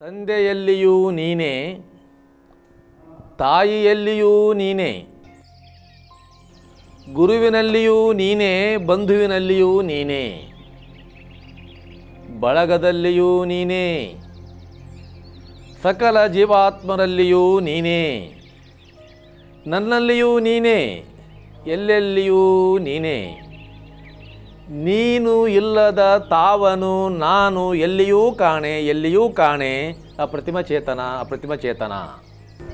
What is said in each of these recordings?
ತಂದೆಯಲ್ಲಿಯೂ ನೀನೇ, ತಾಯಿಯಲ್ಲಿಯೂ ನೀನೇ, ಗುರುವಿನಲ್ಲಿಯೂ ನೀನೇ, ಬಂಧುವಿನಲ್ಲಿಯೂ ನೀನೇ, ಬಳಗದಲ್ಲಿಯೂ ನೀನೇ, ಸಕಲ ಜೀವಾತ್ಮರಲ್ಲಿಯೂ ನೀನೇ, ನನ್ನಲ್ಲಿಯೂ ನೀನೇ, ಎಲ್ಲೆಲ್ಲಿಯೂ ನೀನೇ. ನೀನು ಇಲ್ಲದ ತಾವನು, ನಾನು ಎಲ್ಲಿಯೂ ಕಾಣೆ ಎಲ್ಲಿಯೂ ಕಾಣೆ. ಅಪ್ರತಿಮ ಚೇತನ ಅಪ್ರತಿಮ ಚೇತನ.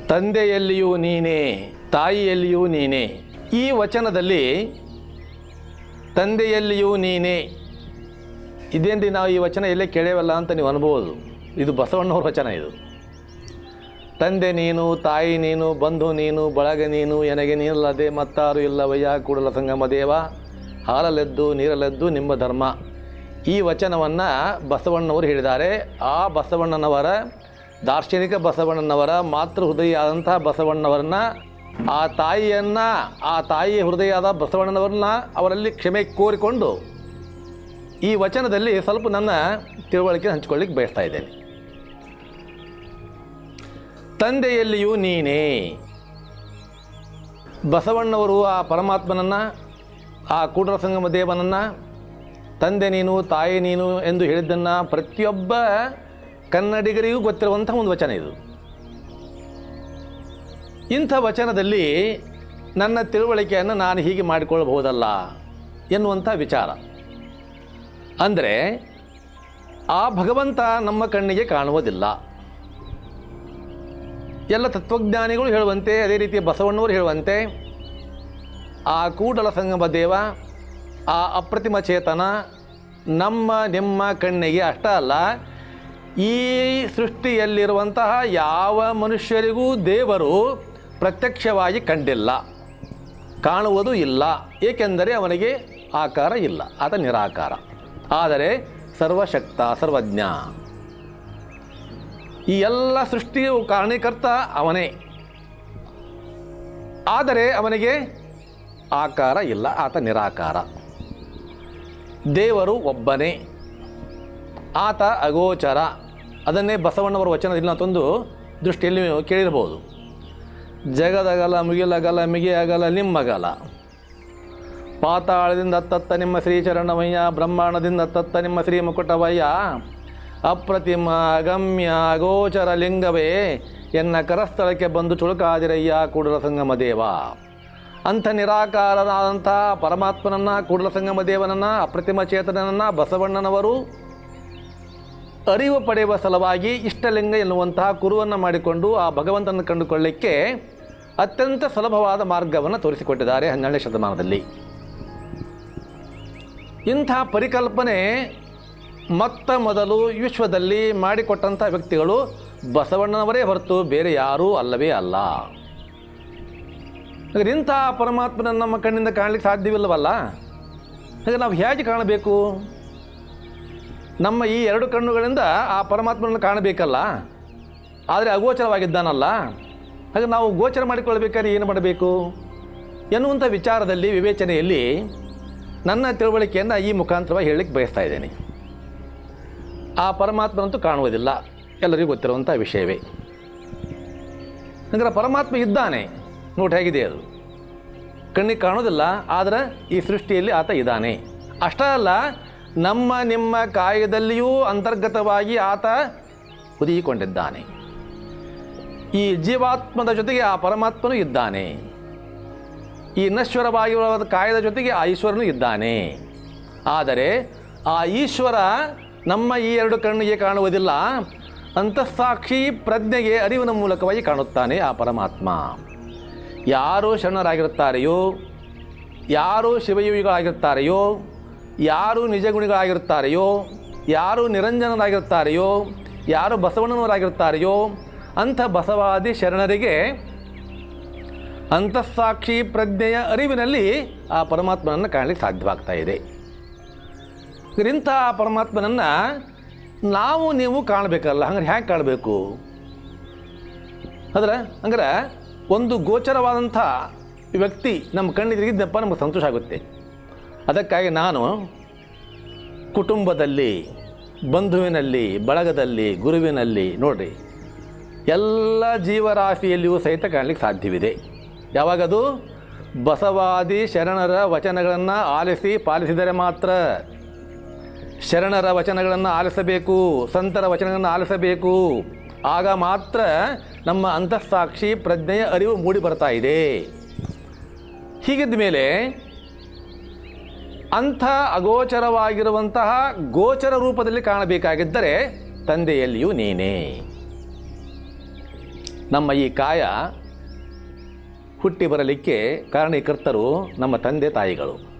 ತಂದೆಯಲ್ಲಿಯೂ ನೀನೇ, ತಾಯಿಯಲ್ಲಿಯೂ ನೀನೇ. ಈ ವಚನದಲ್ಲಿ ತಂದೆಯಲ್ಲಿಯೂ ನೀನೇ. ಇದೇಂದ್ರೆ ನಾವು ಈ ವಚನ ಎಲ್ಲೇ ಕೇಳೇವಲ್ಲ ಅಂತ ನೀವು ಅನ್ಬೋದು. ಇದು ಬಸವಣ್ಣವ್ರ ವಚನ ಇದು. ತಂದೆ ನೀನು, ತಾಯಿ ನೀನು, ಬಂಧು ನೀನು, ಬಳಗ ನೀನು, ಎನಗೆ ನೀನಲ್ಲದೆ ಮತ್ತಾರು ಇಲ್ಲವಯ್ಯ, ಕೂಡಲ ಸಂಗಮ ದೇವ. ಹಾಲಲೆದ್ದು, ನೀರಲೆದ್ದು ನಿಮ್ಮ ಧರ್ಮ. ಈ ವಚನವನ್ನು ಬಸವಣ್ಣವರು ಹೇಳಿದ್ದಾರೆ. ಆ ಬಸವಣ್ಣನವರ, ದಾರ್ಶನಿಕ ಬಸವಣ್ಣನವರ ಮಾತೃ ಹೃದಯ ಆದಂತಹ ಬಸವಣ್ಣವರನ್ನ, ಆ ತಾಯಿಯನ್ನು, ಆ ತಾಯಿಯ ಆದ ಬಸವಣ್ಣನವರನ್ನ ಅವರಲ್ಲಿ ಕ್ಷಮೆ ಕೋರಿಕೊಂಡು ಈ ವಚನದಲ್ಲಿ ಸ್ವಲ್ಪ ನನ್ನ ತಿಳುವಳಿಕೆ ಹಂಚಿಕೊಳ್ಳಿಕ್ಕೆ ಬಯಸ್ತಾ ಇದ್ದೇನೆ. ತಂದೆಯಲ್ಲಿಯೂ ನೀನೇ. ಬಸವಣ್ಣವರು ಆ ಪರಮಾತ್ಮನನ್ನು ಆ ಕೂಡಲ ಸಂಗಮ ದೇವನನ್ನು, ತಂದೆ ನೀನು, ತಾಯಿ ನೀನು ಎಂದು ಹೇಳಿದ್ದನ್ನು ಪ್ರತಿಯೊಬ್ಬ ಕನ್ನಡಿಗರಿಗೂ ಗೊತ್ತಿರುವಂಥ ಒಂದು ವಚನ ಇದು. ಇಂಥ ವಚನದಲ್ಲಿ ನನ್ನ ತಿಳುವಳಿಕೆಯನ್ನು ನಾನು ಹೀಗೆ ಮಾಡಿಕೊಳ್ಳಬಹುದಲ್ಲ ಎನ್ನುವಂಥ ವಿಚಾರ. ಅಂದರೆ, ಆ ಭಗವಂತ ನಮ್ಮ ಕಣ್ಣಿಗೆ ಕಾಣುವುದಿಲ್ಲ. ಎಲ್ಲ ತತ್ವಜ್ಞಾನಿಗಳು ಹೇಳುವಂತೆ, ಅದೇ ರೀತಿ ಬಸವಣ್ಣವರು ಹೇಳುವಂತೆ ಆ ಕೂಡಲ ಸಂಗಮ ದೇವ, ಆ ಅಪ್ರತಿಮ ಚೇತನ ನಮ್ಮ ನಿಮ್ಮ ಕಣ್ಣಿಗೆ ಅಷ್ಟ ಅಲ್ಲ, ಈ ಸೃಷ್ಟಿಯಲ್ಲಿರುವಂತಹ ಯಾವ ಮನುಷ್ಯರಿಗೂ ದೇವರು ಪ್ರತ್ಯಕ್ಷವಾಗಿ ಕಂಡಿಲ್ಲ, ಕಾಣುವುದು ಇಲ್ಲ, ಏಕೆಂದರೆ ಅವನಿಗೆ ಆಕಾರ ಇಲ್ಲ, ಆತ ನಿರಾಕಾರ. ಆದರೆ ಸರ್ವಶಕ್ತ, ಸರ್ವಜ್ಞ. ಈ ಎಲ್ಲ ಸೃಷ್ಟಿಯು ಕಾರಣೀಕರ್ತ ಅವನೇ. ಆದರೆ ಅವನಿಗೆ ಆಕಾರ ಇಲ್ಲ, ಆತ ನಿರಾಕಾರ. ದೇವರು ಒಬ್ಬನೇ, ಆತ ಅಗೋಚರ. ಅದನ್ನೇ ಬಸವಣ್ಣವರ ವಚನದಿಂದ ತಂದು ದೃಷ್ಟಿಯಲ್ಲಿ ಕೇಳಿರ್ಬೋದು. ಜಗದಗಲ, ಮುಗಿಲಗಲ, ಮಿಗಿಯಗಲ, ನಿಮ್ಮಗಲ. ಪಾತಾಳದಿಂದ ತತ್ತ ನಿಮ್ಮ ಶ್ರೀ ಚರಣವಯ್ಯ ಬ್ರಹ್ಮಾಂಡದಿಂದ ತತ್ತ ನಿಮ್ಮ ಶ್ರೀ ಮುಕುಟವಯ್ಯ ಅಪ್ರತಿಮ, ಅಗಮ್ಯ, ಅಗೋಚರ ಲಿಂಗವೇ ಎನ್ನ ಕರಸ್ಥಳಕ್ಕೆ ಬಂದು ಚುಳುಕಾದಿರಯ್ಯ, ಕೂಡಲ ಸಂಗಮ ದೇವ. ಅಂಥ ನಿರಾಕಾರನಾದಂಥ ಪರಮಾತ್ಮನನ್ನು, ಕೂಡಲ ಸಂಗಮ ದೇವನನ್ನು, ಅಪ್ರತಿಮ ಚೇತನನನ್ನು, ಬಸವಣ್ಣನವರು ಅರಿವು ಪಡೆಯುವ ಸಲುವಾಗಿ ಇಷ್ಟಲಿಂಗ ಎನ್ನುವಂತಹ ಕುರುವನ್ನು ಮಾಡಿಕೊಂಡು ಆ ಭಗವಂತನ ಕಂಡುಕೊಳ್ಳಿಕ್ಕೆ ಅತ್ಯಂತ ಸುಲಭವಾದ ಮಾರ್ಗವನ್ನು ತೋರಿಸಿಕೊಟ್ಟಿದ್ದಾರೆ ಹನ್ನೆರಡನೇ ಶತಮಾನದಲ್ಲಿ. ಇಂಥ ಪರಿಕಲ್ಪನೆ ಮೊತ್ತ ಮೊದಲು ವಿಶ್ವದಲ್ಲಿ ಮಾಡಿಕೊಟ್ಟಂಥ ವ್ಯಕ್ತಿಗಳು ಬಸವಣ್ಣನವರೇ ಹೊರತು ಬೇರೆ ಯಾರೂ ಅಲ್ಲವೇ ಅಲ್ಲ. ಹಾಗಾದ್ರೆ ಇಂಥ ಪರಮಾತ್ಮನ ನಮ್ಮ ಕಣ್ಣಿಂದ ಕಾಣಲಿಕ್ಕೆ ಸಾಧ್ಯವಿಲ್ಲವಲ್ಲ? ಹಾಗೆ ನಾವು ಹೇಗೆ ಕಾಣಬೇಕು? ನಮ್ಮ ಈ ಎರಡು ಕಣ್ಣುಗಳಿಂದ ಆ ಪರಮಾತ್ಮನನ್ನು ಕಾಣಬೇಕಲ್ಲ? ಆದರೆ ಅಗೋಚರವಾಗಿದ್ದಾನಲ್ಲ? ಹಾಗೆ ನಾವು ಗೋಚರ ಮಾಡಿಕೊಳ್ಬೇಕಾದ್ರೆ ಏನು ಮಾಡಬೇಕು? ಎನ್ನುವಂಥ ವಿಚಾರದಲ್ಲಿ, ವಿವೇಚನೆಯಲ್ಲಿ ನನ್ನ ತಿಳುವಳಿಕೆಯನ್ನು ಈ ಮುಖಾಂತರವಾಗಿ ಹೇಳಲಿಕ್ಕೆ ಬಯಸ್ತಾ ಇದ್ದೇನೆ. ಆ ಪರಮಾತ್ಮನಂತೂ ಕಾಣುವುದಿಲ್ಲ. ಎಲ್ಲರಿಗೂ ಗೊತ್ತಿರುವಂಥ ವಿಷಯವೇ. ಅಂದರೆ ಪರಮಾತ್ಮ ಇದ್ದಾನೆ. ನೋಡಿ ಹೇಗಿದೆ ಅದು? ಕಣ್ಣಿಗೆ ಕಾಣೋದಿಲ್ಲ, ಆದರೆ ಈ ಸೃಷ್ಟಿಯಲ್ಲಿ ಆತ ಇದ್ದಾನೆ. ಅಷ್ಟೇ ಅಲ್ಲ, ನಮ್ಮ ನಿಮ್ಮ ಕಾಯದಲ್ಲಿಯೂ ಅಂತರ್ಗತವಾಗಿ ಆತ ಹುದುಗಿಕೊಂಡಿದ್ದಾನೆ ಈ ಜೀವಾತ್ಮದ ಜೊತೆಗೆ ಆ ಪರಮಾತ್ಮನು ಇದ್ದಾನೆ. ಈ ನಶ್ವರವಾಗಿರುವ ಕಾಯದ ಜೊತೆಗೆ ಆ ಈಶ್ವರನು ಇದ್ದಾನೆ. ಆದರೆ ಆ ಈಶ್ವರ ನಮ್ಮ ಈ ಎರಡು ಕಣ್ಣಿಗೆ ಕಾಣುವುದಿಲ್ಲ. ಅಂತಃಸಾಕ್ಷಿ ಪ್ರಜ್ಞೆಗೆ, ಅರಿವಿನ ಮೂಲಕವಾಗಿ ಕಾಣುತ್ತಾನೆ ಆ ಪರಮಾತ್ಮ. ಯಾರು ಶರಣರಾಗಿರುತ್ತಾರೆಯೋ, ಯಾರು ಶಿವಯುವಿಗಳಾಗಿರ್ತಾರೆಯೋ ಯಾರು ನಿಜಗುಣಿಗಳಾಗಿರುತ್ತಾರೆಯೋ ಯಾರು ನಿರಂಜನರಾಗಿರ್ತಾರೆಯೋ ಯಾರು ಬಸವಣ್ಣನವರಾಗಿರ್ತಾರೆಯೋ ಅಂಥ ಬಸವಾದಿ ಶರಣರಿಗೆ ಅಂತಃಸಾಕ್ಷಿ ಪ್ರಜ್ಞೆಯ ಅರಿವಿನಲ್ಲಿ ಆ ಪರಮಾತ್ಮನನ್ನು ಕಾಣಲಿಕ್ಕೆ ಸಾಧ್ಯವಾಗ್ತಾ ಇದೆ. ಇಂಥ ಆ ಪರಮಾತ್ಮನನ್ನು ನಾವು ನೀವು ಕಾಣಬೇಕಲ್ಲ, ಹಂಗಾರೆ ಹೇಗೆ ಕಾಣಬೇಕು? ಅಂದ್ರೆ ಹಂಗಾರೆ ಒಂದು ಗೋಚರವಾದಂಥ ವ್ಯಕ್ತಿ ನಮ್ಮ ಕಣ್ಣಿದ್ರಿಗಿದ್ದಪ್ಪ ನಮಗೆ ಸಂತೋಷ ಆಗುತ್ತೆ. ಅದಕ್ಕಾಗಿ ನಾನು ಕುಟುಂಬದಲ್ಲಿ, ಬಂಧುವಿನಲ್ಲಿ, ಬಳಗದಲ್ಲಿ, ಗುರುವಿನಲ್ಲಿ ನೋಡಿರಿ, ಎಲ್ಲ ಜೀವರಾಶಿಯಲ್ಲಿಯೂ ಸಹಿತ ಕಾಣಲಿಕ್ಕೆ ಸಾಧ್ಯವಿದೆ. ಯಾವಾಗದು? ಬಸವಾದಿ ಶರಣರ ವಚನಗಳನ್ನು ಆಲಿಸಿ ಪಾಲಿಸಿದರೆ ಮಾತ್ರ ಶರಣರ ವಚನಗಳನ್ನು ಆಲಿಸಬೇಕು, ಸಂತರ ವಚನಗಳನ್ನು ಆಲಿಸಬೇಕು. ಆಗ ಮಾತ್ರ ನಮ್ಮ ಅಂತಃಸಾಕ್ಷಿ ಪ್ರಜ್ಞೆಯ ಅರಿವು ಮೂಡಿ ಬರ್ತಾ ಇದೆ. ಹೀಗಿದ್ದ ಮೇಲೆ ಅಂಥ ಅಗೋಚರವಾಗಿರುವಂತಹ ಗೋಚರ ರೂಪದಲ್ಲಿ ಕಾಣಬೇಕಾಗಿದ್ದರೆ ತಂದೆಯಲ್ಲಿಯೂ ನೀನೇ. ನಮ್ಮ ಈ ಕಾಯ ಹುಟ್ಟಿ ಬರಲಿಕ್ಕೆ ಕಾರಣೀಕರ್ತರು ನಮ್ಮ ತಂದೆ ತಾಯಿಗಳು.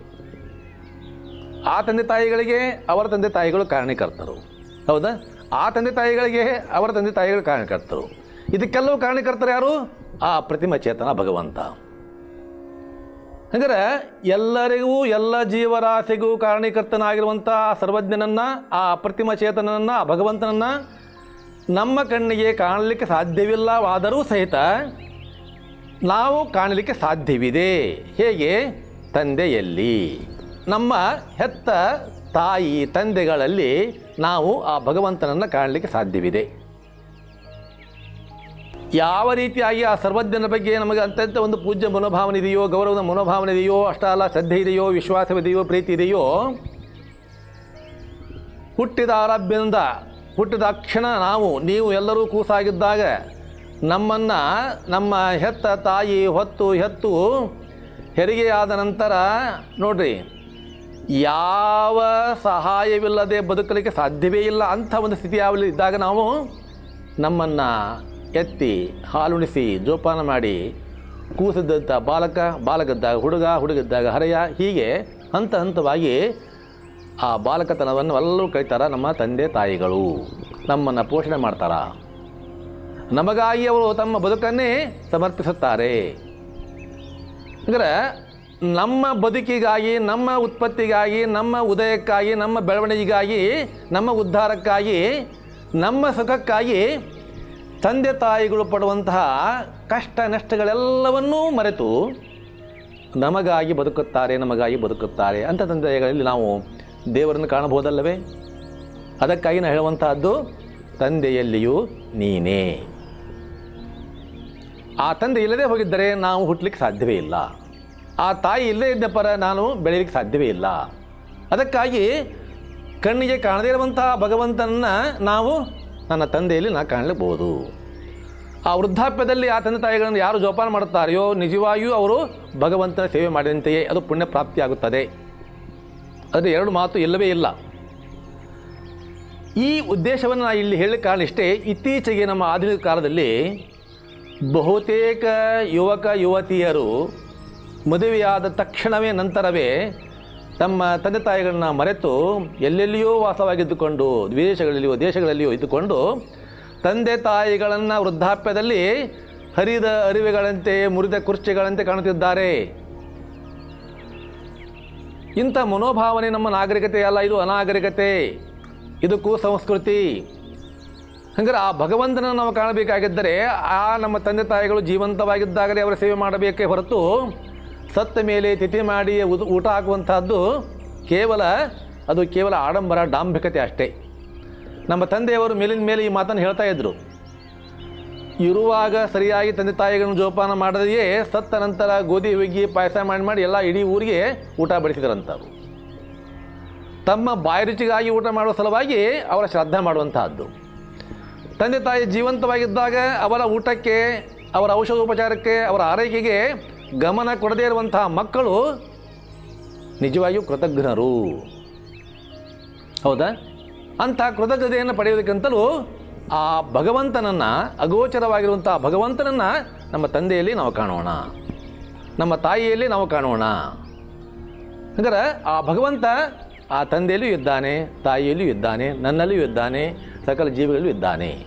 ಆ ತಂದೆ ತಾಯಿಗಳಿಗೆ ಅವರ ತಂದೆ ತಾಯಿಗಳು ಕಾರಣೀಕರ್ತರು. ಹೌದಾ? ಆ ತಂದೆ ತಾಯಿಗಳಿಗೆ ಅವರ ತಂದೆ ತಾಯಿಗಳು ಕಾರಣಕರ್ತರು. ಇದಕ್ಕೆಲ್ಲವೂ ಕಾರಣಕರ್ತರು ಯಾರು? ಆ ಪ್ರತಿಮ ಚೇತನ ಭಗವಂತ. ಹಂಗಾರೆ ಎಲ್ಲರಿಗೂ, ಎಲ್ಲ ಜೀವರಾಶಿಗೂ ಕಾರಣೀಕರ್ತನಾಗಿರುವಂಥ ಆ ಸರ್ವಜ್ಞನನ್ನು, ಆ ಅಪ್ರತಿಮ ಚೇತನನ್ನು ಆ ಭಗವಂತನನ್ನು ನಮ್ಮ ಕಣ್ಣಿಗೆ ಕಾಣಲಿಕ್ಕೆ ಸಾಧ್ಯವಿಲ್ಲವಾದರೂ ಸಹಿತ ನಾವು ಕಾಣಲಿಕ್ಕೆ ಸಾಧ್ಯವಿದೆ. ಹೇಗೆ? ತಂದೆಯಲ್ಲಿ. ನಮ್ಮ ಹೆತ್ತ ತಾಯಿ ತಂದೆಗಳಲ್ಲಿ ನಾವು ಆ ಭಗವಂತನನ್ನು ಕಾಣಲಿಕ್ಕೆ ಸಾಧ್ಯವಿದೆ. ಯಾವ ರೀತಿಯಾಗಿ ಆ ಸರ್ವಜ್ಞನ ಬಗ್ಗೆ ನಮಗೆ ಅತ್ಯಂತ ಒಂದು ಪೂಜ್ಯ ಮನೋಭಾವನೆ ಇದೆಯೋ, ಗೌರವದ ಮನೋಭಾವನೆ ಇದೆಯೋ ಅಷ್ಟಲ್ಲ ಶ್ರದ್ಧೆ ಇದೆಯೋ ವಿಶ್ವಾಸವಿದೆಯೋ ಪ್ರೀತಿ ಇದೆಯೋ, ಹುಟ್ಟಿದ ಆರಭ್ಯದಿಂದ ಹುಟ್ಟಿದ ಕ್ಷಣ ನಾವು, ನೀವು ಎಲ್ಲರೂ ಕೂಸಾಗಿದ್ದಾಗ ನಮ್ಮನ್ನು, ನಮ್ಮ ಹೆತ್ತ ತಾಯಿ ಹೊತ್ತು ಹೆತ್ತು ಹೆರಿಗೆಯಾದ ನಂತರ ನೋಡ್ರಿ ಯಾವ ಸಹಾಯವಿಲ್ಲದೆ ಬದುಕಲಿಕ್ಕೆ ಸಾಧ್ಯವೇ ಇಲ್ಲ ಅಂಥ ಒಂದು ಸ್ಥಿತಿ ಯಾವಲ್ಲಿ ಇದ್ದಾಗ ನಾವು ನಮ್ಮನ್ನು ಎತ್ತಿ ಹಾಲುಣಿಸಿ ಜೋಪಾನ ಮಾಡಿ ಕೂಸಿದ್ದಂಥ ಬಾಲಕ ಬಾಲಕದ್ದಾಗ ಹುಡುಗ, ಹುಡುಗಿದ್ದಾಗ ಹರೆಯ, ಹೀಗೆ ಹಂತ ಹಂತವಾಗಿ ಆ ಬಾಲಕತನವನ್ನು ಎಲ್ಲರೂ ಕಳಿತಾರ ನಮ್ಮ ತಂದೆ ತಾಯಿಗಳು. ನಮ್ಮನ್ನು ಪೋಷಣೆ ಮಾಡ್ತಾರ? ನಮಗಾಗಿ ಅವರು ತಮ್ಮ ಬದುಕನ್ನೇ ಸಮರ್ಪಿಸುತ್ತಾರೆ. ಅಂದರೆ ನಮ್ಮ ಬದುಕಿಗಾಗಿ, ನಮ್ಮ ಉತ್ಪತ್ತಿಗಾಗಿ, ನಮ್ಮ ಉದಯಕ್ಕಾಗಿ, ನಮ್ಮ ಬೆಳವಣಿಗೆಗಾಗಿ, ನಮ್ಮ ಉದ್ಧಾರಕ್ಕಾಗಿ, ನಮ್ಮ ಸುಖಕ್ಕಾಗಿ ತಂದೆ ತಾಯಿಗಳು ಪಡುವಂತಹ ಕಷ್ಟ ನಷ್ಟಗಳೆಲ್ಲವನ್ನೂ ಮರೆತು ನಮಗಾಗಿ ಬದುಕುತ್ತಾರೆ ನಮಗಾಗಿ ಬದುಕುತ್ತಾರೆ ಅಂತ ತಂದೆಗಳಲ್ಲಿ ನಾವು ದೇವರನ್ನು ಕಾಣಬಹುದಲ್ಲವೇ? ಅದಕ್ಕಾಗಿ ನಾನು ಹೇಳುವಂತಹದ್ದು, ತಂದೆಯಲ್ಲಿಯೂ ನೀನೇ. ಆ ತಂದೆ ಇಲ್ಲದೆ ಹೋಗಿದ್ದರೆ ನಾವು ಹುಟ್ಟಲಿಕ್ಕೆ ಸಾಧ್ಯವೇ ಇಲ್ಲ. ಆ ತಾಯಿ ಇಲ್ಲದೇ ಇದ್ದ ಪರ ನಾನು ಬೆಳೆಯಲಿಕ್ಕೆ ಸಾಧ್ಯವೇ ಇಲ್ಲ. ಅದಕ್ಕಾಗಿ ಕಣ್ಣಿಗೆ ಕಾಣದೇ ಇರುವಂತಹ ಭಗವಂತನನ್ನು ನಾವು ನನ್ನ ತಂದೆಯಲ್ಲಿ ನಾ ಕಾಣಲೇಬಹುದು. ಆ ವೃದ್ಧಾಪ್ಯದಲ್ಲಿ ಆ ತಂದೆ ತಾಯಿಗಳನ್ನು ಯಾರು ಜೋಪಾನ ಮಾಡುತ್ತಾರೆಯೋ ನಿಜವಾಗಿಯೂ ಅವರು ಭಗವಂತನ ಸೇವೆ ಮಾಡಿದಂತೆಯೇ ಅದು ಪುಣ್ಯ ಪ್ರಾಪ್ತಿಯಾಗುತ್ತದೆ. ಅದು ಎರಡು ಮಾತು ಇಲ್ಲವೇ ಇಲ್ಲ. ಈ ಉದ್ದೇಶವನ್ನು ನಾನು ಇಲ್ಲಿ ಹೇಳಲಿಕ್ಕೆ ಕಾರಣ ಇಷ್ಟೇ, ಇತ್ತೀಚೆಗೆ ನಮ್ಮ ಆಧುನಿಕ ಕಾಲದಲ್ಲಿ ಬಹುತೇಕ ಯುವಕ, ಯುವತಿಯರು ಮದುವೆಯಾದ ತಕ್ಷಣವೇ ನಂತರವೇ ತಮ್ಮ ತಂದೆ ತಾಯಿಗಳನ್ನ ಮರೆತು ಎಲ್ಲೆಲ್ಲಿಯೋ ವಾಸವಾಗಿದ್ದುಕೊಂಡು, ವಿದೇಶಗಳಲ್ಲಿಯೋ, ದೇಶಗಳಲ್ಲಿಯೋ ಇದ್ದುಕೊಂಡು ತಂದೆ ತಾಯಿಗಳನ್ನು ವೃದ್ಧಾಪ್ಯದಲ್ಲಿ ಹರಿದ ಅರಿವೆಗಳಂತೆ, ಮುರಿದ ಕುರ್ಚಿಗಳಂತೆ ಕಾಣುತ್ತಿದ್ದಾರೆ. ಇಂಥ ಮನೋಭಾವನೆ ನಮ್ಮ ನಾಗರಿಕತೆ ಅಲ್ಲ, ಇದು ಅನಾಗರಿಕತೆ ಇದು ಕುಸಂಸ್ಕೃತಿ ಹಂಗಾರೆ ಆ ಭಗವಂತನ ನಾವು ಕಾಣಬೇಕಾಗಿದ್ದರೆ ಆ ನಮ್ಮ ತಂದೆ ತಾಯಿಗಳು ಜೀವಂತವಾಗಿದ್ದಾಗಲೇ ಅವರ ಸೇವೆ ಮಾಡಬೇಕೇ ಹೊರತು ಸತ್ತ ಮೇಲೆ ತಿಥಿ ಮಾಡಿ ಊಟ ಹಾಕುವಂತಹದ್ದು ಕೇವಲ, ಅದು ಕೇವಲ ಆಡಂಬರ, ಡಾಂಭಿಕತೆ ಅಷ್ಟೇ. ನಮ್ಮ ತಂದೆಯವರು ಮೇಲಿನ ಮೇಲೆ ಈ ಮಾತನ್ನು ಹೇಳ್ತಾ ಇದ್ದರು ಇರುವಾಗ ಸರಿಯಾಗಿ ತಂದೆ ತಾಯಿಗಳನ್ನು ಜೋಪಾನ ಮಾಡದೆಯೇ ಸತ್ತ ನಂತರ ಗೋಧಿ ಹುಗ್ಗಿ ಪಾಯಸ ಮಾಡಿ ಮಾಡಿ ಎಲ್ಲ ಇಡೀ ಊರಿಗೆ ಊಟ ಬಡಿಸಿದ್ರಂಥವ್ರು ತಮ್ಮ ಬಾಯಿ ರುಚಿಗಾಗಿ ಊಟ ಮಾಡುವ ಸಲುವಾಗಿ ಅವರ ಶ್ರದ್ಧೆ ಮಾಡುವಂತಹದ್ದು. ತಂದೆ ತಾಯಿ ಜೀವಂತವಾಗಿದ್ದಾಗ ಅವರ ಊಟಕ್ಕೆ, ಅವರ ಔಷಧೋಪಚಾರಕ್ಕೆ, ಅವರ ಆರೈಕೆಗೆ ಗಮನ ಕೊಡದೇ ಇರುವಂತಹ ಮಕ್ಕಳು ನಿಜವಾಗಿಯೂ ಕೃತಜ್ಞರು. ಹೌದಾ? ಅಂಥ ಕೃತಜ್ಞತೆಯನ್ನು ಪಡೆಯೋದಕ್ಕಿಂತಲೂ ಆ ಭಗವಂತನನ್ನು ಅಗೋಚರವಾಗಿರುವಂಥ ಭಗವಂತನನ್ನು ನಮ್ಮ ತಂದೆಯಲ್ಲಿ ನಾವು ಕಾಣೋಣ. ನಮ್ಮ ತಾಯಿಯಲ್ಲಿ ನಾವು ಕಾಣೋಣ. ಹಾಗಾದ್ರೆ ಆ ಭಗವಂತ ಆ ತಂದೆಯಲ್ಲೂ ಇದ್ದಾನೆ, ತಾಯಿಯಲ್ಲೂ ಇದ್ದಾನೆ, ನನ್ನಲ್ಲೂ ಇದ್ದಾನೆ, ಸಕಲ ಜೀವಿಗಳಲ್ಲೂ ಇದ್ದಾನೆ.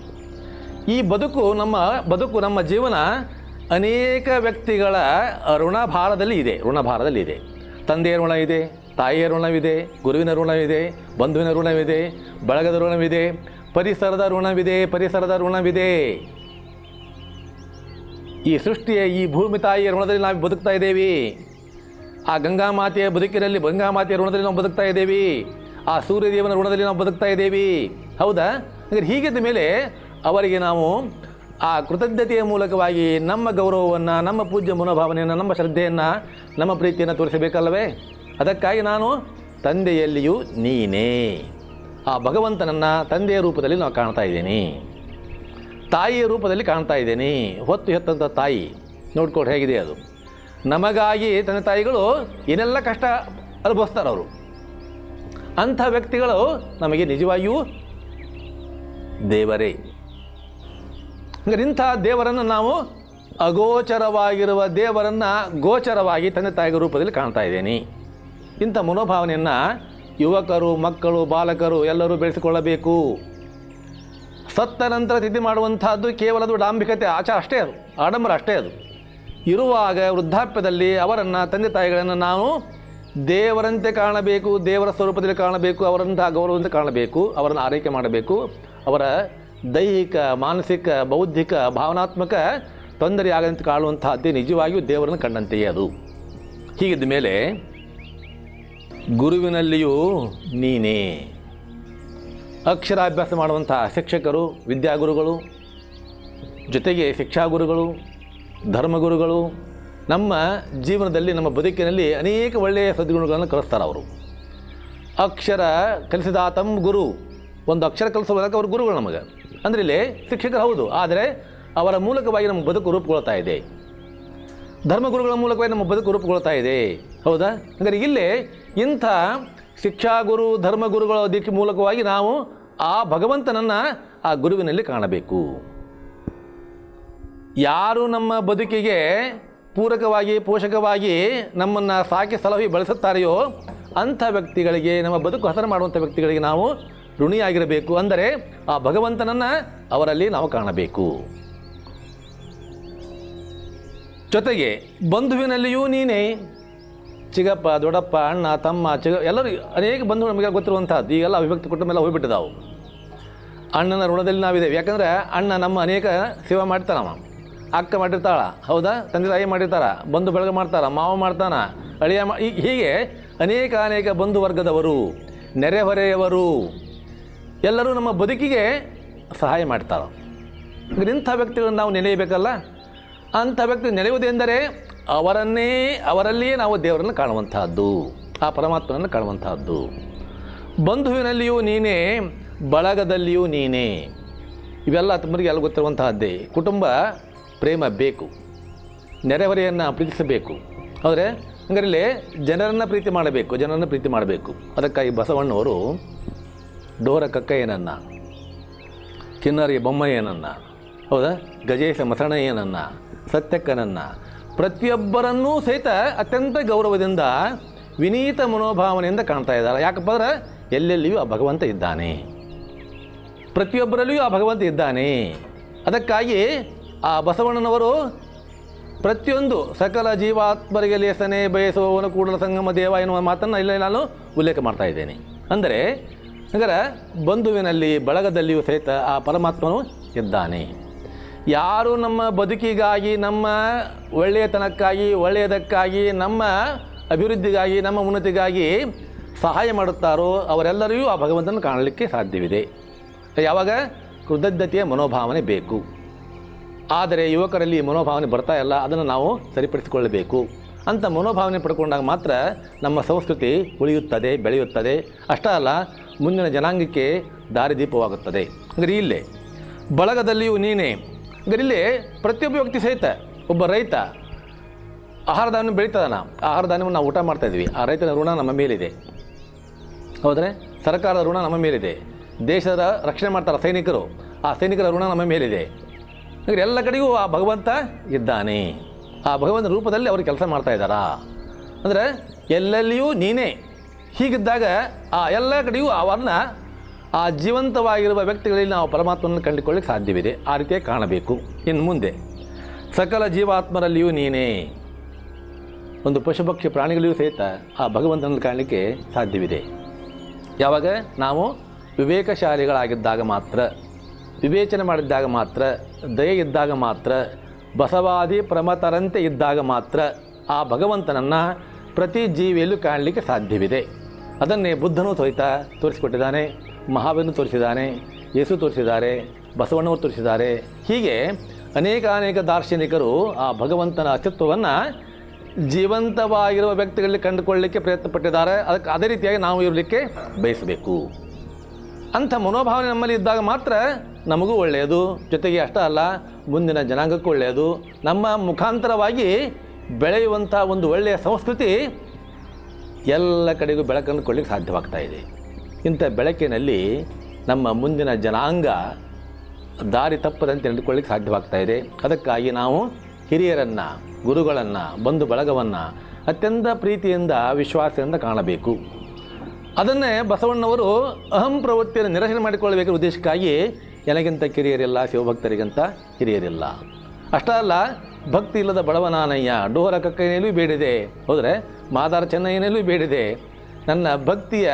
ಈ ಬದುಕು ನಮ್ಮ ಬದುಕು, ನಮ್ಮ ಜೀವನ ಅನೇಕ ವ್ಯಕ್ತಿಗಳ ಋಣಭಾರದಲ್ಲಿ ಇದೆ ಋಣಭಾರದಲ್ಲಿ ಇದೆ. ತಂದೆಯ ಋಣ ಇದೆ, ತಾಯಿಯ ಋಣವಿದೆ, ಗುರುವಿನ ಋಣವಿದೆ, ಬಂಧುವಿನ ಋಣವಿದೆ, ಬಳಗದ ಋಣವಿದೆ, ಪರಿಸರದ ಋಣವಿದೆ ಪರಿಸರದ ಋಣವಿದೆ. ಈ ಸೃಷ್ಟಿಯ ಈ ಭೂಮಿ ತಾಯಿಯ ಋಣದಲ್ಲಿ ನಾವು ಬದುಕ್ತಾ ಇದ್ದೇವೆ. ಆ ಗಂಗಾ ಮಾತೆಯ ಬದುಕಿನಲ್ಲಿ, ಗಂಗಾ ಮಾತೆಯ ಋಣದಲ್ಲಿ ನಾವು ಬದುಕ್ತಾ ಇದ್ದೇವೆ. ಆ ಸೂರ್ಯದೇವನ ಋಣದಲ್ಲಿ ನಾವು ಬದುಕ್ತಾ ಇದ್ದೇವೆ. ಹೌದಾ? ಹೀಗಿದ್ದ ಮೇಲೆ ಅವರಿಗೆ ನಾವು ಆ ಕೃತಜ್ಞತೆಯ ಮೂಲಕವಾಗಿ ನಮ್ಮ ಗೌರವವನ್ನು, ನಮ್ಮ ಪೂಜ್ಯ ಮನೋಭಾವನೆಯನ್ನು, ನಮ್ಮ ಶ್ರದ್ಧೆಯನ್ನು, ನಮ್ಮ ಪ್ರೀತಿಯನ್ನು ತೋರಿಸಬೇಕಲ್ಲವೇ? ಅದಕ್ಕಾಗಿ ನಾನು ತಂದೆಯಲ್ಲಿಯೂ ನೀನೇ. ಆ ಭಗವಂತನನ್ನು ತಂದೆಯ ರೂಪದಲ್ಲಿ ನಾವು ಕಾಣ್ತಾ ಇದ್ದೀನಿ. ತಾಯಿಯ ರೂಪದಲ್ಲಿ ಕಾಣ್ತಾ ಇದ್ದೀನಿ. ಹೊತ್ತು ಹೆತ್ತಂಥ ತಾಯಿ ನೋಡ್ಕೊಂಡು ಹೇಗಿದೆ ಅದು. ನಮಗಾಗಿ ತಂದೆ ತಾಯಿಗಳು ಏನೆಲ್ಲ ಕಷ್ಟ ಅನುಭವಿಸ್ತಾರೆ ಅವರು. ಅಂಥ ವ್ಯಕ್ತಿಗಳು ನಮಗೆ ನಿಜವಾಗಿಯೂ ದೇವರೇ. ಹಂಗಾರೆ ಇಂಥ ದೇವರನ್ನು ನಾವು ಅಗೋಚರವಾಗಿರುವ ದೇವರನ್ನು ಗೋಚರವಾಗಿ ತಂದೆ ತಾಯಿಯ ರೂಪದಲ್ಲಿ ಕಾಣ್ತಾ ಇದ್ದೇನೆ. ಇಂಥ ಮನೋಭಾವನೆಯನ್ನು ಯುವಕರು, ಮಕ್ಕಳು, ಬಾಲಕರು ಎಲ್ಲರೂ ಬೆಳೆಸಿಕೊಳ್ಳಬೇಕು. ಸತ್ತ ನಂತರ ತಿಥಿ ಮಾಡುವಂಥದ್ದು ಕೇವಲ ಅದು ಡಾಂಬಿಕತೆ, ಆಚಾರ ಅಷ್ಟೇ ಅದು, ಆಡಂಬರ ಅಷ್ಟೇ ಅದು. ಇರುವಾಗ ವೃದ್ಧಾಪ್ಯದಲ್ಲಿ ಅವರನ್ನು, ತಂದೆ ತಾಯಿಗಳನ್ನು ನಾವು ದೇವರಂತೆ ಕಾಣಬೇಕು, ದೇವರ ಸ್ವರೂಪದಲ್ಲಿ ಕಾಣಬೇಕು ಅವರಂಥ ಗೌರವದಂತೆ ಕಾಣಬೇಕು, ಅವರನ್ನು ಆರೈಕೆ ಮಾಡಬೇಕು, ಅವರ ದೈಹಿಕ, ಮಾನಸಿಕ, ಬೌದ್ಧಿಕ, ಭಾವನಾತ್ಮಕ ತೊಂದರೆ ಆಗದಂತೆ ಕಾಣುವಂತಹದ್ದೇ ನಿಜವಾಗಿಯೂ ದೇವರನ್ನು ಕಂಡಂತೆಯೇ ಅದು. ಹೀಗಿದ್ದ ಮೇಲೆ ಗುರುವಿನಲ್ಲಿಯೂ ನೀನೇ. ಅಕ್ಷರಾಭ್ಯಾಸ ಮಾಡುವಂಥ ಶಿಕ್ಷಕರು, ವಿದ್ಯಾಗುರುಗಳು, ಜೊತೆಗೆ ಶಿಕ್ಷಾಗುರುಗಳು, ಧರ್ಮಗುರುಗಳು ನಮ್ಮ ಜೀವನದಲ್ಲಿ, ನಮ್ಮ ಬದುಕಿನಲ್ಲಿ ಅನೇಕ ಒಳ್ಳೆಯ ಸದ್ಗುಣಗಳನ್ನು ಕಲಿಸ್ತಾರೆ ಅವರು. ಅಕ್ಷರ ಕಲಿಸಿದಾತಂ ಗುರು. ಒಂದು ಅಕ್ಷರ ಕಲಿಸುವುದಕ್ಕೆ ಅವರು ಗುರುಗಳು ನಮಗೆ. ಅಂದರೆ ಇಲ್ಲಿ ಶಿಕ್ಷಕರು ಹೌದು, ಆದರೆ ಅವರ ಮೂಲಕವಾಗಿ ನಮ್ಮ ಬದುಕು ರೂಪುಗೊಳ್ತಾ ಇದೆ. ಧರ್ಮಗುರುಗಳ ಮೂಲಕವಾಗಿ ನಮ್ಮ ಬದುಕು ರೂಪುಗೊಳ್ತಾ ಇದೆ. ಹೌದಾ? ಹಾಗಾದ್ರೆ ಇಲ್ಲಿ ಇಂಥ ಶಿಕ್ಷಾಗುರು, ಧರ್ಮಗುರುಗಳ ದಿಕ್ಕಿ ಮೂಲಕವಾಗಿ ನಾವು ಆ ಭಗವಂತನನ್ನು ಆ ಗುರುವಿನಲ್ಲಿ ಕಾಣಬೇಕು. ಯಾರು ನಮ್ಮ ಬದುಕಿಗೆ ಪೂರಕವಾಗಿ, ಪೋಷಕವಾಗಿ ನಮ್ಮನ್ನು ಸಾಕಿ ಸಲಹಿ ಬಳಸುತ್ತಾರೆಯೋ ಅಂಥ ವ್ಯಕ್ತಿಗಳಿಗೆ, ನಮ್ಮ ಬದುಕು ಹಸರು ಮಾಡುವಂಥ ವ್ಯಕ್ತಿಗಳಿಗೆ ನಾವು ಋಣಿಯಾಗಿರಬೇಕು ಅಂದರೆ ಆ ಭಗವಂತನನ್ನು ಅವರಲ್ಲಿ ನಾವು ಕಾಣಬೇಕು. ಜೊತೆಗೆ ಬಂಧುವಿನಲ್ಲಿಯೂ ನೀನೇ, ಚಿಗಪ್ಪ, ದೊಡ್ಡಪ್ಪ, ಅಣ್ಣ, ತಮ್ಮ, ಚಿಗ, ಎಲ್ಲರೂ ಅನೇಕ ಬಂಧು ನಮಗೆ ಗೊತ್ತಿರುವಂಥದ್ದು. ಈಗೆಲ್ಲ ಅವಿಭಕ್ತಿ ಕುಟುಂಬ ಎಲ್ಲ ಹೋಗ್ಬಿಟ್ಟಿದ್ದಾವು ಅಣ್ಣನ ಋಣದಲ್ಲಿ ನಾವಿದ್ದೇವೆ. ಯಾಕಂದರೆ ಅಣ್ಣ ನಮ್ಮ ಅನೇಕ ಸೇವೆ ಮಾಡ್ತಾನವ ಅಕ್ಕ ಮಾಡಿರ್ತಾಳ. ಹೌದಾ? ತಂದೆ ತಾಯಿ ಮಾಡಿರ್ತಾರ. ಬಂಧು ಬೆಳಗ್ಗೆ ಮಾಡ್ತಾರ. ಮಾವ ಮಾಡ್ತಾನ. ಅಳಿಯ ಮಾ ಹೀಗೆ ಅನೇಕ ಅನೇಕ ಬಂಧು ವರ್ಗದವರು, ನೆರೆಹೊರೆಯವರು ಎಲ್ಲರೂ ನಮ್ಮ ಬದುಕಿಗೆ ಸಹಾಯ ಮಾಡ್ತಾರೆ? ಇಂಥ ವ್ಯಕ್ತಿಗಳನ್ನು ನಾವು ನೆನೆಯಬೇಕಲ್ಲ? ಅಂಥ ವ್ಯಕ್ತಿ ನೆನೆಯುವುದೆಂದರೆ ಅವರನ್ನೇ, ಅವರಲ್ಲಿಯೇ ನಾವು ದೇವರನ್ನು ಕಾಣುವಂತಹದ್ದು, ಆ ಪರಮಾತ್ಮನನ್ನು ಕಾಣುವಂತಹದ್ದು. ಬಂಧುವಿನಲ್ಲಿಯೂ ನೀನೇ, ಬಳಗದಲ್ಲಿಯೂ ನೀನೇ. ಇವೆಲ್ಲ ತಮ್ಮರಿಗೆ ಎಲ್ಲ ಗೊತ್ತಿರುವಂತಹದ್ದೇ. ಕುಟುಂಬ, ಪ್ರೇಮ ಬೇಕು. ನೆರೆಹೊರೆಯನ್ನು ಪ್ರೀತಿಸಬೇಕು. ಆದರೆ ಹಂಗಾರಲ್ಲಿ ಜನರನ್ನು ಪ್ರೀತಿ ಮಾಡಬೇಕು, ಜನರನ್ನು ಪ್ರೀತಿ ಮಾಡಬೇಕು. ಅದಕ್ಕಾಗಿ ಬಸವಣ್ಣವರು ಡೋರ ಕಕ್ಕಯ್ಯನನ್ನು ಕಿನ್ನರಿ ಏನನ್ನ? ಹೌದಾ? ಗಜೇಶ ಮಸಣಯ್ಯನನ್ನ ಸತ್ಯಕ್ಕನನ್ನ? ಪ್ರತಿಯೊಬ್ಬರನ್ನೂ ಸಹಿತ ಅತ್ಯಂತ ಗೌರವದಿಂದ ವಿನೀತ ಮನೋಭಾವನೆಯಿಂದ ಕಾಣ್ತಾ ಇದ್ದಾರೆ. ಯಾಕಪ್ಪ ಅಂದ್ರೆ ಎಲ್ಲೆಲ್ಲಿಯೂ ಆ ಭಗವಂತ ಇದ್ದಾನೆ. ಪ್ರತಿಯೊಬ್ಬರಲ್ಲಿಯೂ ಆ ಭಗವಂತ ಇದ್ದಾನೆ. ಅದಕ್ಕಾಗಿ ಆ ಬಸವಣ್ಣನವರು ಪ್ರತಿಯೊಂದು ಸಕಲ ಜೀವಾತ್ಮರಿಗೆ ಲೇಸನೆ ಬಯಸುವವನು ಕೂಡಲ ಸಂಗಮ ದೇವ ಎನ್ನುವ ಮಾತನ್ನು ಇಲ್ಲಿ ನಾನು ಉಲ್ಲೇಖ ಮಾಡ್ತಾ ಇದ್ದೇನೆ. ಅಂದರೆ ಹಾಗಾದ್ರೆ ಬಂಧುವಿನಲ್ಲಿ ಬಳಗದಲ್ಲಿಯೂ ಸಹಿತ ಆ ಪರಮಾತ್ಮನು ಇದ್ದಾನೆ. ಯಾರು ನಮ್ಮ ಬದುಕಿಗಾಗಿ, ನಮ್ಮ ಒಳ್ಳೆಯತನಕ್ಕಾಗಿ, ಒಳ್ಳೆಯದಕ್ಕಾಗಿ, ನಮ್ಮ ಅಭಿವೃದ್ಧಿಗಾಗಿ, ನಮ್ಮ ಉನ್ನತಿಗಾಗಿ ಸಹಾಯ ಮಾಡುತ್ತಾರೋ ಅವರೆಲ್ಲರಿಗೂ ಆ ಭಗವಂತನ ಕಾಣಲಿಕ್ಕೆ ಸಾಧ್ಯವಿದೆ. ಯಾವಾಗ? ಕೃತಜ್ಞತೆಯ ಮನೋಭಾವನೆ ಬೇಕು. ಆದರೆ ಯುವಕರಲ್ಲಿ ಮನೋಭಾವನೆ ಬರ್ತಾ ಇಲ್ಲ, ಅದನ್ನು ನಾವು ಸರಿಪಡಿಸಿಕೊಳ್ಳಬೇಕು. ಅಂತ ಮನೋಭಾವನೆ ಪಡ್ಕೊಂಡಾಗ ಮಾತ್ರ ನಮ್ಮ ಸಂಸ್ಕೃತಿ ಉಳಿಯುತ್ತದೆ, ಬೆಳೆಯುತ್ತದೆ. ಅಷ್ಟೇ ಅಲ್ಲ ಮುಂದಿನ ಜನಾಂಗಕ್ಕೆ ದಾರಿದೀಪವಾಗುತ್ತದೆ ಅಂದರೆ ಇಲ್ಲೇ, ಬಳಗದಲ್ಲಿಯೂ ನೀನೇ ಅಂದರೆ ಇಲ್ಲಿ ಪ್ರತಿಯೊಬ್ಬ ವ್ಯಕ್ತಿ ಸಹಿತ ಒಬ್ಬ ರೈತ ಆಹಾರ ಧಾನ್ಯ ಬೆಳೀತದಾನ? ಆಹಾರ ಧಾನ್ಯವನ್ನು ನಾವು ಊಟ ಮಾಡ್ತಾ ಇದ್ವಿ ಆ ರೈತನ ಋಣ ನಮ್ಮ ಮೇಲಿದೆ. ಹೌದ್ರೆ? ಸರ್ಕಾರದ ಋಣ ನಮ್ಮ ಮೇಲಿದೆ. ದೇಶದ ರಕ್ಷಣೆ ಮಾಡ್ತಾರೆ ಸೈನಿಕರು. ಆ ಸೈನಿಕರ ಋಣ ನಮ್ಮ ಮೇಲಿದೆ. ಅಂದರೆ ಎಲ್ಲ ಕಡೆಗೂ ಆ ಭಗವಂತ ಇದ್ದಾನೆ. ಆ ಭಗವಂತ ರೂಪದಲ್ಲಿ ಅವರು ಕೆಲಸ ಮಾಡ್ತಾ ಇದ್ದಾರಾ? ಅಂದರೆ ಎಲ್ಲೆಲ್ಲಿಯೂ ನೀನೇ. ಹೀಗಿದ್ದಾಗ ಆ ಎಲ್ಲ ಕಡೆಯೂ ಅವನ್ನ ಆ ಜೀವಂತವಾಗಿರುವ ವ್ಯಕ್ತಿಗಳಲ್ಲಿ ನಾವು ಪರಮಾತ್ಮನನ್ನು ಕಂಡುಕೊಳ್ಳಿಕ್ಕೆ ಸಾಧ್ಯವಿದೆ. ಆ ರೀತಿಯೇ ಕಾಣಬೇಕು. ಇನ್ನು ಮುಂದೆ, ಸಕಲ ಜೀವಾತ್ಮರಲ್ಲಿಯೂ ನೀನೇ. ಒಂದು ಪಶುಪಕ್ಷಿ ಪ್ರಾಣಿಗಳಿಗೂ ಸಹಿತ ಆ ಭಗವಂತನನ್ನು ಕಾಣಲಿಕ್ಕೆ ಸಾಧ್ಯವಿದೆ. ಯಾವಾಗ? ನಾವು ವಿವೇಕಶಾಲಿಗಳಾಗಿದ್ದಾಗ ಮಾತ್ರ, ವಿವೇಚನೆ ಮಾಡಿದ್ದಾಗ ಮಾತ್ರ, ದಯೆ ಇದ್ದಾಗ ಮಾತ್ರ, ಬಸವಾದಿ ಪ್ರಮತರಂತೆ ಇದ್ದಾಗ ಮಾತ್ರ ಆ ಭಗವಂತನನ್ನು ಪ್ರತಿ ಜೀವಿಯಲ್ಲೂ ಕಾಣಲಿಕ್ಕೆ ಸಾಧ್ಯವಿದೆ. ಅದನ್ನೇ ಬುದ್ಧನು ತೋರಿತಾ ತೋರಿಸಿಕೊಟ್ಟಿದ್ದಾನೆ ಮಹಾವೀರನು ತೋರಿಸಿದ್ದಾನೆ, ಯೇಸು ತೋರಿಸಿದ್ದಾರೆ ಬಸವಣ್ಣವರು ತೋರಿಸಿದ್ದಾರೆ. ಹೀಗೆ ಅನೇಕ ಅನೇಕ ದಾರ್ಶನಿಕರು ಆ ಭಗವಂತನ ಅಸ್ತಿತ್ವವನ್ನು ಜೀವಂತವಾಗಿರುವ ವ್ಯಕ್ತಿಗಳಲ್ಲಿ ಕಂಡುಕೊಳ್ಳಲಿಕ್ಕೆ ಪ್ರಯತ್ನ ಪಟ್ಟಿದ್ದಾರೆ ಅದಕ್ಕೆ ಅದೇ ರೀತಿಯಾಗಿ ನಾವು ಇರಲಿಕ್ಕೆ ಬಯಸಬೇಕು. ಅಂಥ ಮನೋಭಾವನೆ ನಮ್ಮಲ್ಲಿ ಇದ್ದಾಗ ಮಾತ್ರ ನಮಗೂ ಒಳ್ಳೆಯದು. ಜೊತೆಗೆ ಅಷ್ಟೇ ಅಲ್ಲ, ಮುಂದಿನ ಜನಾಂಗಕ್ಕೂ ಒಳ್ಳೆಯದು. ನಮ್ಮ ಮುಖಾಂತರವಾಗಿ ಬೆಳೆಯುವಂಥ ಒಂದು ಒಳ್ಳೆಯ ಸಂಸ್ಕೃತಿ ಎಲ್ಲ ಕಡೆಗೂ ಬೆಳಕನ್ನು ಕೊಡಲಿಕ್ಕೆ ಸಾಧ್ಯವಾಗ್ತಾ ಇದೆ. ಇಂಥ ಬೆಳಕಿನಲ್ಲಿ ನಮ್ಮ ಮುಂದಿನ ಜನಾಂಗ ದಾರಿ ತಪ್ಪದಂತೆ ನಡೆದುಕೊಳ್ಳಿಕ್ಕೆ ಸಾಧ್ಯವಾಗ್ತಾ ಇದೆ. ಅದಕ್ಕಾಗಿ ನಾವು ಹಿರಿಯರನ್ನು, ಗುರುಗಳನ್ನು, ಬಂಧು ಬಳಗವನ್ನು ಅತ್ಯಂತ ಪ್ರೀತಿಯಿಂದ, ವಿಶ್ವಾಸದಿಂದ ಕಾಣಬೇಕು. ಅದನ್ನೇ ಬಸವಣ್ಣವರು ಅಹಂ ಪ್ರವೃತ್ತಿಯನ್ನು ನಿರಸನೆ ಮಾಡಿಕೊಳ್ಳಬೇಕಿರೋ ಉದ್ದೇಶಕ್ಕಾಗಿ ನನಗಿಂತ ಕಿರಿಯರಿಲ್ಲ, ಶಿವಭಕ್ತರಿಗಿಂತ ಹಿರಿಯರಿಲ್ಲ. ಅಷ್ಟೇ ಅಲ್ಲ ಭಕ್ತಿ ಇಲ್ಲದ ಬಡವನಾನಯ್ಯ ಡೋರ ಕಕ್ಕೈನಲ್ಲೂ ಬೇಡಿದೆ ಹೋದರೆ ಮಾದಾರ ಚೆನ್ನಯ್ಯನಲ್ಲೂ ಬೇಡಿದೆ. ನನ್ನ ಭಕ್ತಿಯ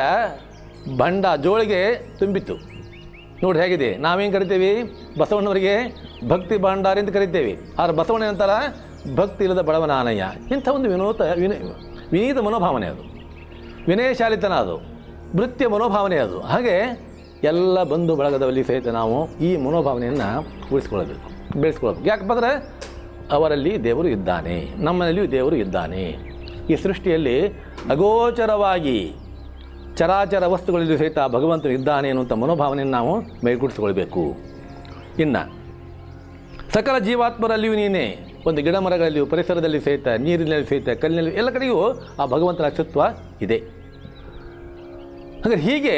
ಬಂಡ ಜೋಳಿಗೆ ತುಂಬಿತು ನೋಡಿ ಹೇಗಿದೆ, ನಾವೇನು ಕರಿತೀವಿ? ಬಸವಣ್ಣವರಿಗೆ ಭಕ್ತಿ ಭಂಡಾರಿ ಅಂತ ಕರಿತೇವೆ. ಆದರೆ ಬಸವಣ್ಣ ಅಂತಾರ ಭಕ್ತಿ ಇಲ್ಲದ ಬಡವನಾನಯ್ಯ ಇಂಥ ಒಂದು ವಿನೋತ, ವಿನ, ವಿನೀತ ಮನೋಭಾವನೆ ಅದು. ವಿನಯಶಾಲಿತನ ಅದು. ನೃತ್ಯ ಮನೋಭಾವನೆ ಅದು. ಹಾಗೆ ಎಲ್ಲ ಬಂಧು ಬಳಗದಲ್ಲಿ ಸಹಿತ ನಾವು ಈ ಮನೋಭಾವನೆಯನ್ನು ಉಳಿಸ್ಕೊಳ್ಳಬೇಕು ಬೆಳೆಸ್ಕೊಳ್ಬೇಕು ಯಾಕಪ್ಪ ಅಂದರೆ ಅವರಲ್ಲಿ ದೇವರು ಇದ್ದಾನೆ, ನಮ್ಮಲ್ಲಿಯೂ ದೇವರು ಇದ್ದಾನೆ. ಈ ಸೃಷ್ಟಿಯಲ್ಲಿ ಅಗೋಚರವಾಗಿ ಚರಾಚರ ವಸ್ತುಗಳಲ್ಲಿ ಸಹಿತ ಭಗವಂತನು ಇದ್ದಾನೆ ಅನ್ನುವಂಥ ಮನೋಭಾವನೆಯನ್ನು ನಾವು ಮೈಗೂಡಿಸಿಕೊಳ್ಬೇಕು ಇನ್ನು, ಸಕಲ ಜೀವಾತ್ಮರಲ್ಲಿಯೂ ನೀನೇ, ಒಂದು ಗಿಡ ಮರಗಳಲ್ಲಿಯೂ ಪರಿಸರದಲ್ಲಿ ಸಹಿತ, ನೀರಿನಲ್ಲಿ ಸಹಿತ, ಕಲ್ಲಿನಲ್ಲಿ, ಎಲ್ಲ ಕಡೆಯೂ ಆ ಭಗವಂತನ ಅಸ್ತಿತ್ವ ಇದೆ. ಹಾಗಾದ್ರೆ ಹೀಗೆ